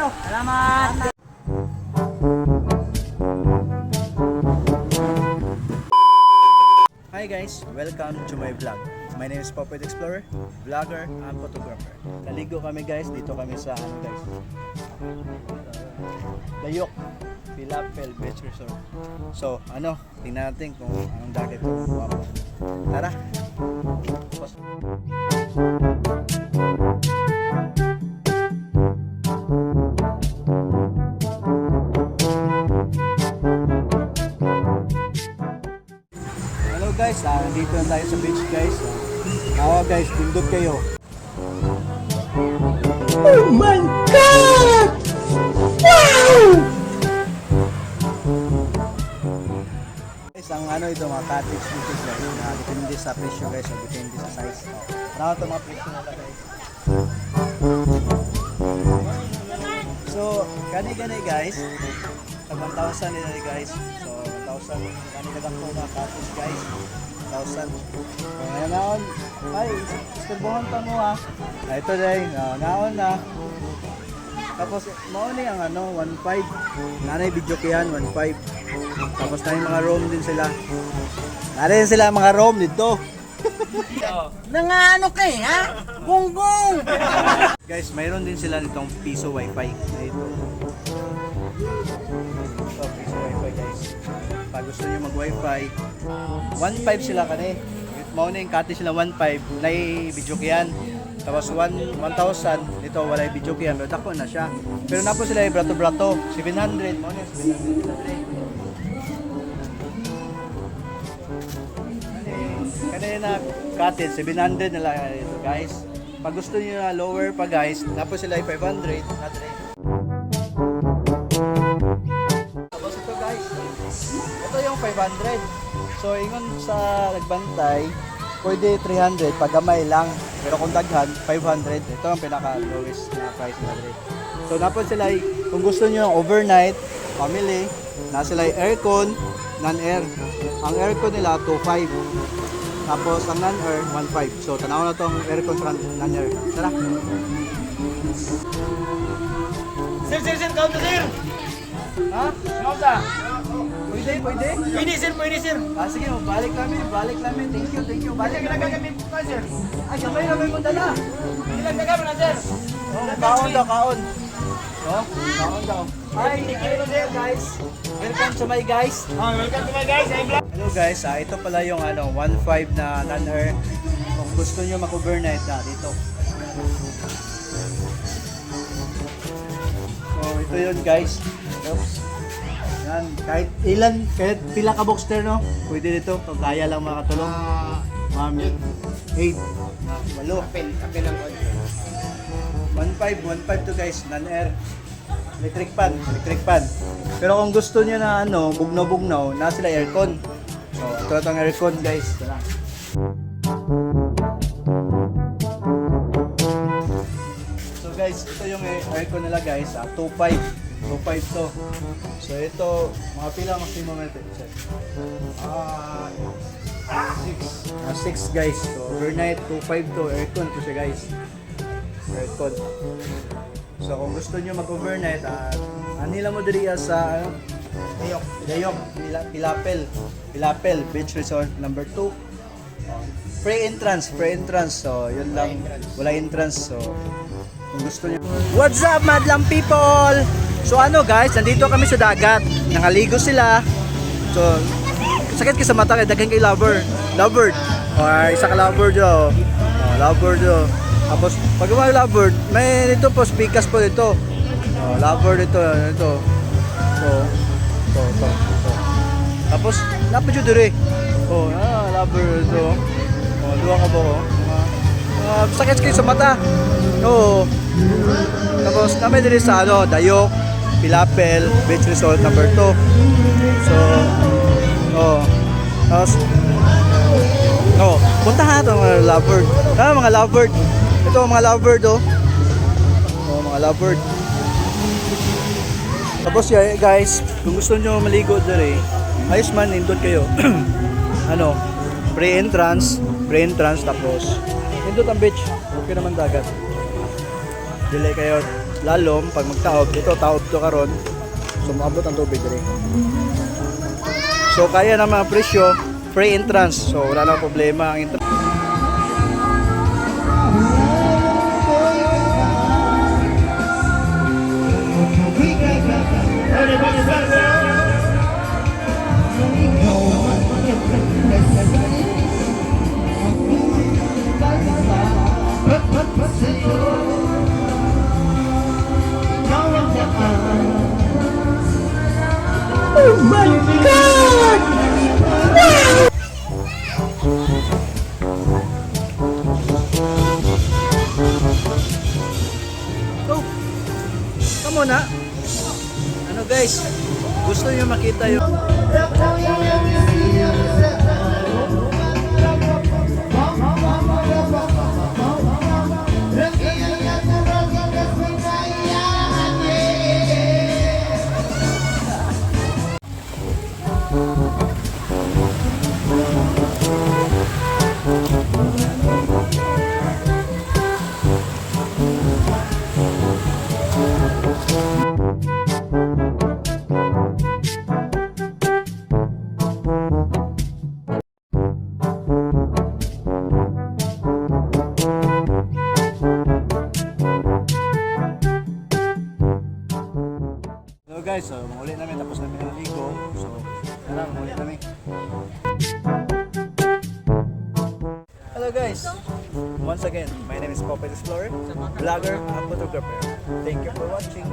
you. Salamat! Hi guys, welcome to my vlog. My name is Puppet Explorer, vlogger and photographer. Naligo kami guys, dito kami sa ano guys. Layok, Pilapel Beach Resort. So, ano, tingnan natin kung anong dagat ito. Wow. Tara! Nandito na tayo sa beach guys. Ah, Awa guys, pindot kayo. Oh my God! Wow! Guys, ang ano ito, mga cottage dito guys, na depende sa presyo guys, o depende sa size. Ano ito mga presyo nila guys. So, gani-gani guys, sa 1,000 nila guys. So, 1,000, gani na lang po mga cottage guys. 1,000. So, ngayon naon, ay, isturbohan pa mo ha. Ah, ito din, uh, naon na. Tapos, mauni ang ano, 1.5. Nanay video kiyan, 1.5. Tapos na mga room din sila. Narin sila mga room dito. Nga ano kay, ha? Gunggong! Guys, mayroon din sila nitong piso wifi ito. Ito, piso wifi guys. Sa gusto niyo mag-wifi, 1.5 sila kani. Mao na yung kati sila 1.5, nay video yan. Tapos 1,000, ito walay video yan, pero dako na siya. Pero na sila yung brato-brato, 700, mao na 700. Kanina cottage, 700 na lang ito guys. Pag gusto niyo na lower pa guys, tapos sila 500, 100. 300. So, ingon sa nagbantay, pwede 300 pag gamay lang. Pero kung daghan, 500. Ito ang pinaka-lowest na price na rate. So, napon sila, kung gusto nyo ng overnight, family, na sila aircon, non-air. Ang aircon nila, 2.5. Tapos, ang non-air, 1.5. So, tanaw na itong aircon sa non-air. Tara! Sir, sir, sir! Kaunta, sir! Ha? Kaunta! Pwede, pwede. Pwede sir, pwede sir! Ah, sige, balik kami, balik kami. Thank you, thank you. Balik Balik kami. kami po ka sir! Ay, sabay na may dala. Ilang na kami na sir! Oh, kaon daw, kaon. Oh, kaon daw. Hi, hello there guys. Welcome to my guys. Oh, welcome to my guys! Hello guys, ah, ito pala yung ano, 1.5 na non-air. Kung gusto nyo mag-overnight na dito. So, ito yun guys. Oops. Yan, kahit ilan, kahit pila ka boxster no, pwede dito. Kung kaya lang makatulong. Mami. 8. Walo. Apel, apel ang code. 1.5, 1.5 to guys, non-air. Electric fan, electric fan. Pero kung gusto niyo na ano, bugnaw-bugnaw, na sila aircon. So, ito na tong aircon guys. Tara. So guys, ito yung air- aircon nila guys, ah, 2.5. 2.5 to. So ito, mga pila maximum natin. Ah, 6. Ah, 6 guys. So overnight, 2.5 to. Aircon to siya guys. Aircon. So kung gusto nyo mag-overnight, ah, anila mo diri sa ano, Ayok. Dayok, Pila- Pilapel. Pilapel Beach Resort number 2. Free entrance, free entrance. So, yun lang. Wala entrance. So, kung gusto niyo. What's up, madlang people? So, ano guys, nandito kami sa dagat. Nakaligo sila. So, sakit kayo sa mata kaya daghan kay lover. Lovebird. Or isa ka lovebird yo. Oh, lovebird yo. Tapos, pag mga lovebird, may dito po, speakers po dito. Oh, lovebird ito, ito. So, ito, ito, ito. Tapos, napad yun dire. Oh, ah, lover ito. Oh, duwa ka ba ko? Uh, sakit kayo sa mata. Oo. Tapos, kami dire sa ano, Dayok, Pilapel, Beach Resort number 2. So, oh. Tapos, oh, punta ha ito mga lovebird. Ah, mga lovebird. Ito mga lovebird, oh. Oh, mga lovebird. Tapos guys, kung gusto nyo maligo dere, ayos man, nindot kayo. ano, pre-entrance, pre-entrance, tapos nindot ang beach, okay naman dagat. Dili kayo, lalom pag magtaob ito taob to karon. So ang tubig diri so kaya na mga presyo free entrance. So wala na problema ang entrance Go! Come on ha! Ano guys? Gusto niyo makita yung So guys, so muli namin tapos namin ang ligo. So, tara, muli namin. Hello guys. Once again, my name is Puppet Explorer, vlogger, and photographer. Thank you for watching.